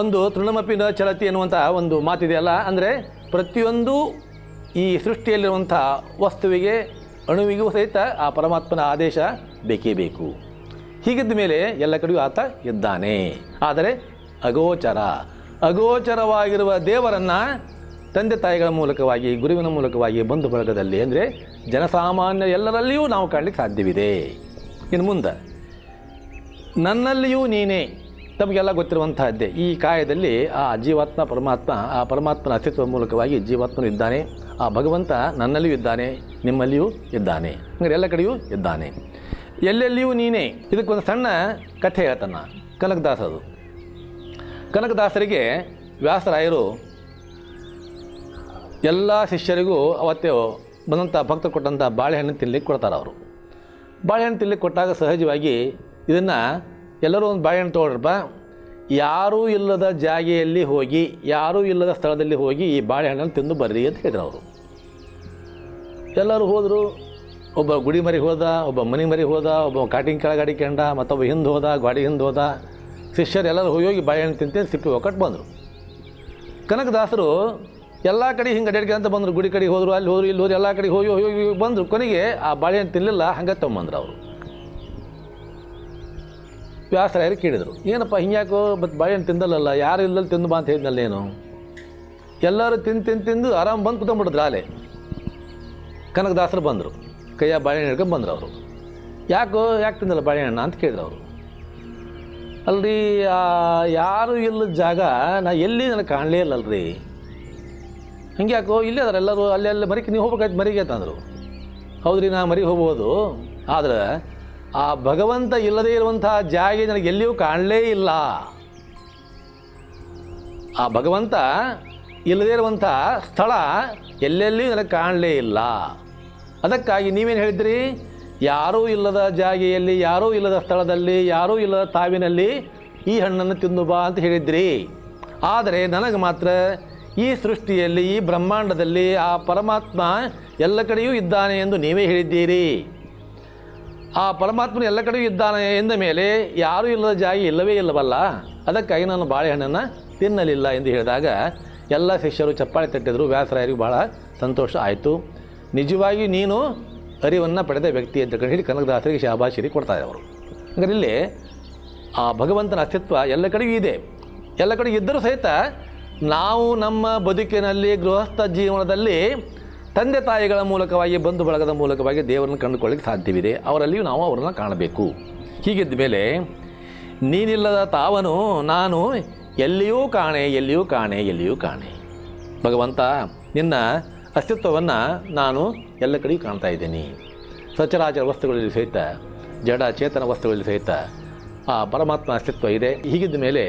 ಒಂದು ತೃಣಮಪಿನ ಚಲತಿ ಎನ್ನುವಂಥ ಒಂದು ಮಾತಿದೆಯಲ್ಲ, ಅಂದರೆ ಪ್ರತಿಯೊಂದು ಈ ಸೃಷ್ಟಿಯಲ್ಲಿರುವಂಥ ವಸ್ತುವಿಗೆ, ಅಣುವಿಗೂ ಸಹಿತ ಆ ಪರಮಾತ್ಮನ ಆದೇಶ ಬೇಕೇ ಬೇಕು. ಹೀಗಿದ್ದ ಮೇಲೆ ಎಲ್ಲ ಕಡೆಯೂ ಆತ ಇದ್ದಾನೆ ಆದರೆ ಅಗೋಚರ, ಅಗೋಚರವಾಗಿರುವ ದೇವರನ್ನು ತಂದೆ ತಾಯಿಗಳ ಮೂಲಕವಾಗಿ, ಗುರುವಿನ ಮೂಲಕವಾಗಿ ಬಂಧು ಬಳಗದಲ್ಲಿ ಅಂದರೆ ಜನಸಾಮಾನ್ಯ ಎಲ್ಲರಲ್ಲಿಯೂ ನಾವು ಕಾಣಲಿಕ್ಕೆ ಸಾಧ್ಯವಿದೆ. ಇನ್ನು ಮುಂದೆ, ನನ್ನಲ್ಲಿಯೂ ನೀನೇ ತಮಗೆಲ್ಲ ಗೊತ್ತಿರುವಂತಹದ್ದೇ. ಈ ಕಾಯದಲ್ಲಿ ಆ ಜೀವಾತ್ಮ ಪರಮಾತ್ಮ, ಆ ಪರಮಾತ್ಮನ ಅಸ್ತಿತ್ವದ ಮೂಲಕವಾಗಿ ಜೀವಾತ್ಮನು ಇದ್ದಾನೆ. ಆ ಭಗವಂತ ನನ್ನಲ್ಲಿಯೂ ಇದ್ದಾನೆ, ನಿಮ್ಮಲ್ಲಿಯೂ ಇದ್ದಾನೆ. ಅಂದರೆ ಎಲ್ಲ ಕಡೆಯೂ ಇದ್ದಾನೆ. ಎಲ್ಲೆಲ್ಲಿಯೂ ನೀನೇ. ಇದಕ್ಕೊಂದು ಸಣ್ಣ ಕಥೆ ಹೇಳ್ತಾನ ಕನಕದಾಸದು ಕನಕದಾಸರಿಗೆ ವ್ಯಾಸರಾಯರು ಎಲ್ಲ ಶಿಷ್ಯರಿಗೂ ಅವತ್ತೇ ಬಂದಂಥ ಭಕ್ತರು ಕೊಟ್ಟಂಥ ಬಾಳೆಹಣ್ಣು ತಿನ್ಲಿಕ್ಕೆ ಕೊಡ್ತಾರೆ ಅವರು. ಬಾಳೆಹಣ್ಣು ತಿನ್ನಲಿಕ್ಕೆ ಕೊಟ್ಟಾಗ ಸಹಜವಾಗಿ ಇದನ್ನು ಎಲ್ಲರೂ ಒಂದು ಬಾಳೆಹಣ್ಣು ತೊಗೊಳ್ರಪ್ಪ ಯಾರೂ ಇಲ್ಲದ ಜಾಗೆಯಲ್ಲಿ ಹೋಗಿ, ಯಾರೂ ಇಲ್ಲದ ಸ್ಥಳದಲ್ಲಿ ಹೋಗಿ ಈ ಬಾಳೆಹಣ್ಣನ್ನು ತಿಂದು ಬರ್ರಿ ಅಂತ ಹೇಳಿದ್ರು ಅವರು. ಎಲ್ಲರೂ ಹೋದರು ಒಬ್ಬ ಗುಡಿ ಮರಿ ಹೋದ, ಒಬ್ಬ ಮನೆ ಮರಿ ಹೋದ, ಒಬ್ಬ ಕಾಟಿಂಗ್ ಕೆಳಗಾಡಿ ಕೆಂಡ, ಮತ್ತೊಬ್ಬ ಹಿಂದೆ ಹೋದ, ಗಾಡಿ ಹಿಂದೆ ಹೋದ, ಶಿಷ್ಯರು ಎಲ್ಲರೂ ಹೋಗಿ ಬಾಳೆಹಣ್ಣು ತಿಂತ ಸಿಪ್ಪಿ ಒಕ್ಕಟ್ಟು ಬಂದರು. ಕನಕದಾಸರು ಎಲ್ಲ ಕಡೆ ಹಿಂಗೆ ಅಂತ ಬಂದರು, ಗುಡಿ ಕಡೆ ಹೋದರು, ಅಲ್ಲಿ ಹೋದರು, ಇಲ್ಲಿ ಹೋದ್ರು, ಎಲ್ಲ ಕಡೆ ಹೋಗಿ ಹೋಗಿ ಹೋಗಿ ಬಂದರು. ಕೊನೆಗೆ ಆ ಬಾಳೆಹಣ್ಣು ತಿನ್ನಲಿಲ್ಲ ಹಂಗೆ ತೊಗೊಂಬಂದ್ರು ಅವರು. ವ್ಯಾಸರಾಯರು ಕೇಳಿದರು, ಏನಪ್ಪ ಹಿಂಗ್ಯಾಕೋ ಮತ್ತು ಬಾಳೆಹಣ್ಣು ತಿಂದಲ್ಲಲ್ಲ, ಯಾರು ಇಲ್ಲಲ್ಲಿ ತಿಂದು ಬಾ ಅಂತ ಹೇಳಿದ್ನಲ್ಲ ಏನು ಎಲ್ಲರೂ ತಿಂದು ತಿಂದು ತಿಂದು ಆರಾಮ್ ಬಂದು ಕುತ್ಕೊಂಡ್ಬಿಡಿದ್ರು ಆಲೆ. ಕನಕದಾಸರು ಬಂದರು. ಕೈಯ ಬಾಳೆಹಣ್ಣು ಹಿಡ್ಕೊಂಡು ಬಂದರು ಅವರು. ಯಾಕೋ, ಯಾಕೆ ತಿಂದಲ್ಲ ಬಾಳೆಹಣ್ಣು ಅಂತ ಕೇಳಿದ್ರು ಅವರು. ಅಲ್ರಿ ಯಾರು ಇಲ್ಲದ ಜಾಗ ನಾ ಎಲ್ಲಿ ನನಗೆ ಕಾಣಲೇ ಇಲ್ಲಲ್ರಿ. ಹಂಗೆ ಯಾಕೋ, ಇಲ್ಲೇ ಅದಾರ ಎಲ್ಲರೂ, ಅಲ್ಲಿ ಅಲ್ಲಿ ಮರಿಕೆ ನೀವು ಹೋಗ್ಬೇಕಾಯ್ತು ಮರಿಗೆ ಅಂತಂದರು ಹೌದ್ರಿ, ನಾ ಮರಿ ಹೋಗ್ಬೋದು. ಆದರೆ, ಆ ಭಗವಂತ ಇಲ್ಲದೇ ಇರುವಂತಹ ಜಾಗ ನನಗೆ ಎಲ್ಲಿಯೂ ಕಾಣಲೇ ಇಲ್ಲ. ಆ ಭಗವಂತ ಇಲ್ಲದೇ ಇರುವಂಥ ಸ್ಥಳ ಎಲ್ಲೆಲ್ಲಿಯೂ ನನಗೆ ಕಾಣಲೇ ಇಲ್ಲ. ಅದಕ್ಕಾಗಿ ನೀವೇನು ಹೇಳಿದ್ರಿ? ಯಾರೂ ಇಲ್ಲದ ಜಾಗೆಯಲ್ಲಿ, ಯಾರೂ ಇಲ್ಲದ ಸ್ಥಳದಲ್ಲಿ, ಯಾರೂ ಇಲ್ಲದ ತಾವಿನಲ್ಲಿ ಈ ಹಣ್ಣನ್ನು ತಿಂದು ಬಾ ಅಂತ ಹೇಳಿದ್ರಿ. ಆದರೆ ನನಗೆ ಮಾತ್ರ ಈ ಸೃಷ್ಟಿಯಲ್ಲಿ, ಈ ಬ್ರಹ್ಮಾಂಡದಲ್ಲಿ ಆ ಪರಮಾತ್ಮ ಎಲ್ಲ ಕಡೆಯೂ ಇದ್ದಾನೆ ಎಂದು ನೀವೇ ಹೇಳಿದ್ದೀರಿ. ಆ ಪರಮಾತ್ಮನ ಎಲ್ಲ ಕಡೆಯೂ ಇದ್ದಾನೆ ಎಂದ ಮೇಲೆ ಯಾರೂ ಇಲ್ಲದ ಜಾಗ ಇಲ್ಲವೇ ಇಲ್ಲವಲ್ಲ? ಅದಕ್ಕಾಗಿ ನಾನು ಬಾಳೆಹಣ್ಣನ್ನು ತಿನ್ನಲಿಲ್ಲ ಎಂದು ಹೇಳಿದಾಗ ಎಲ್ಲ ಶಿಷ್ಯರು ಚಪ್ಪಾಳೆ ತಟ್ಟಿದ್ರು. ವ್ಯಾಸರಾಯರಿಗೆ ಬಹಳ ಸಂತೋಷ ಆಯಿತು. ನಿಜವಾಗಿ ನೀನು ಅರಿವನ್ನು ಪಡೆದ ವ್ಯಕ್ತಿ ಅಂತ ಹೇಳಿ ಕನಕದಾಸರಿಗೆ ಶಾಬಾಶಿರಿ ಕೊಡ್ತಾರೆ ಅವರು. ಹಾಗಾದ್ರೆ ಇಲ್ಲಿ ಆ ಭಗವಂತನ ಅಸ್ತಿತ್ವ ಎಲ್ಲ ಕಡೆಗೂ ಇದೆ. ಎಲ್ಲ ಕಡೆ ಇದ್ದರೂ ಸಹಿತ ನಾವು ನಮ್ಮ ಬದುಕಿನಲ್ಲಿ ಗೃಹಸ್ಥ ಜೀವನದಲ್ಲಿ ತಂದೆ ತಾಯಿಗಳ ಮೂಲಕವಾಗಿ, ಬಂಧು ಬಳಗದ ಮೂಲಕವಾಗಿ ದೇವರನ್ನು ಕಂಡುಕೊಳ್ಳಿಕ್ಕೆ ಸಾಧ್ಯವಿದೆ. ಅವರಲ್ಲಿಯೂ ನಾವು ಅವರನ್ನು ಕಾಣಬೇಕು. ಹೀಗಿದ್ದ ಮೇಲೆ ನೀನಿಲ್ಲದ ತಾವನು, ನಾನು ಎಲ್ಲಿಯೂ ಕಾಣೆ ಎಲ್ಲಿಯೂ ಕಾಣೆ ಎಲ್ಲಿಯೂ ಕಾಣೆ. ಭಗವಂತ, ನಿನ್ನ ಅಸ್ತಿತ್ವವನ್ನು ನಾನು ಎಲ್ಲ ಕಡೆ ಕಾಣ್ತಾ ಇದ್ದೀನಿ. ಸಚರಾಚರ ವಸ್ತುಗಳಲ್ಲಿ ಸಹಿತ ಜಡ ಚೇತನ ವಸ್ತುಗಳಲ್ಲಿ ಸಹಿತ ಆ ಪರಮಾತ್ಮ ಅಸ್ತಿತ್ವ ಇದೆ. ಹೀಗಿದ್ದ ಮೇಲೆ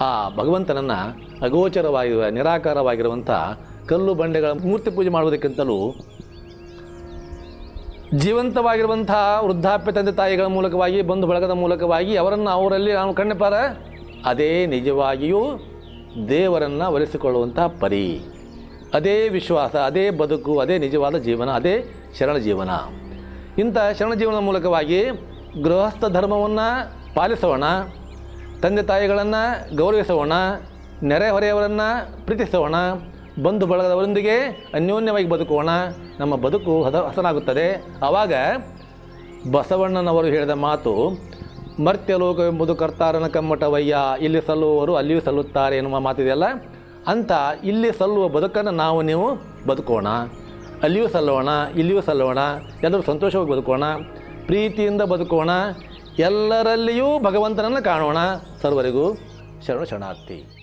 ಆ ಭಗವಂತನನ್ನು ಅಗೋಚರವಾಗಿರುವ ನಿರಾಕಾರವಾಗಿರುವಂಥ ಕಲ್ಲು ಬಂಡೆಗಳ ಮೂರ್ತಿ ಪೂಜೆ ಮಾಡುವುದಕ್ಕಿಂತಲೂ ಜೀವಂತವಾಗಿರುವಂಥ ವೃದ್ಧಾಪ್ಯ ತಂದೆ ತಾಯಿಗಳ ಮೂಲಕವಾಗಿ, ಬಂಧು ಬಳಗದ ಮೂಲಕವಾಗಿ ಅವರನ್ನು ಅವರಲ್ಲಿ ನಾವು ಕಣ್ಣಪಾರ ಅದೇ ನಿಜವಾಗಿಯೂ ದೇವರನ್ನು ಒಲಿಸಿಕೊಳ್ಳುವಂಥ ಪರಿ. ಅದೇ ವಿಶ್ವಾಸ, ಅದೇ ಬದುಕು, ಅದೇ ನಿಜವಾದ ಜೀವನ, ಅದೇ ಶರಣ ಜೀವನ ಇಂಥ ಶರಣ ಜೀವನದ ಮೂಲಕವಾಗಿ ಗೃಹಸ್ಥ ಧರ್ಮವನ್ನು ಪಾಲಿಸೋಣ, ತಂದೆ ತಾಯಿಗಳನ್ನು ಗೌರವಿಸೋಣ ನೆರೆಹೊರೆಯವರನ್ನು ಪ್ರೀತಿಸೋಣ, ಬಂಧು ಬಳಗದವರೊಂದಿಗೆ ಅನ್ಯೋನ್ಯವಾಗಿ ಬದುಕೋಣ. ನಮ್ಮ ಬದುಕು ಹದ ಹಸನಾಗುತ್ತದೆ. ಆವಾಗ ಬಸವಣ್ಣನವರು ಹೇಳಿದ ಮಾತು ಮರ್ತ್ಯಲೋಕವೆಂಬುದು ಕರ್ತಾರನ ಕಮ್ಮಟವಯ್ಯ, ಇಲ್ಲಿ ಸಲ್ಲುವವರು ಅಲ್ಲಿಯೂ ಸಲ್ಲುತ್ತಾರೆ ಎನ್ನುವ ಮಾತಿದೆಯಲ್ಲ? ಅಂತ ಇಲ್ಲಿ ಸಲ್ಲುವ ಬದುಕನ್ನು ನಾವು ನೀವು ಬದುಕೋಣ. ಅಲ್ಲಿಯೂ ಸಲ್ಲೋಣ, ಇಲ್ಲಿಯೂ ಸಲ್ಲೋಣ, ಎಲ್ಲರೂ ಸಂತೋಷವಾಗಿ ಬದುಕೋಣ, ಪ್ರೀತಿಯಿಂದ ಬದುಕೋಣ, ಎಲ್ಲರಲ್ಲಿಯೂ ಭಗವಂತನನ್ನು ಕಾಣೋಣ. ಸರ್ವರಿಗೂ ಶರಣ ಶರಣಾರ್ಥಿ.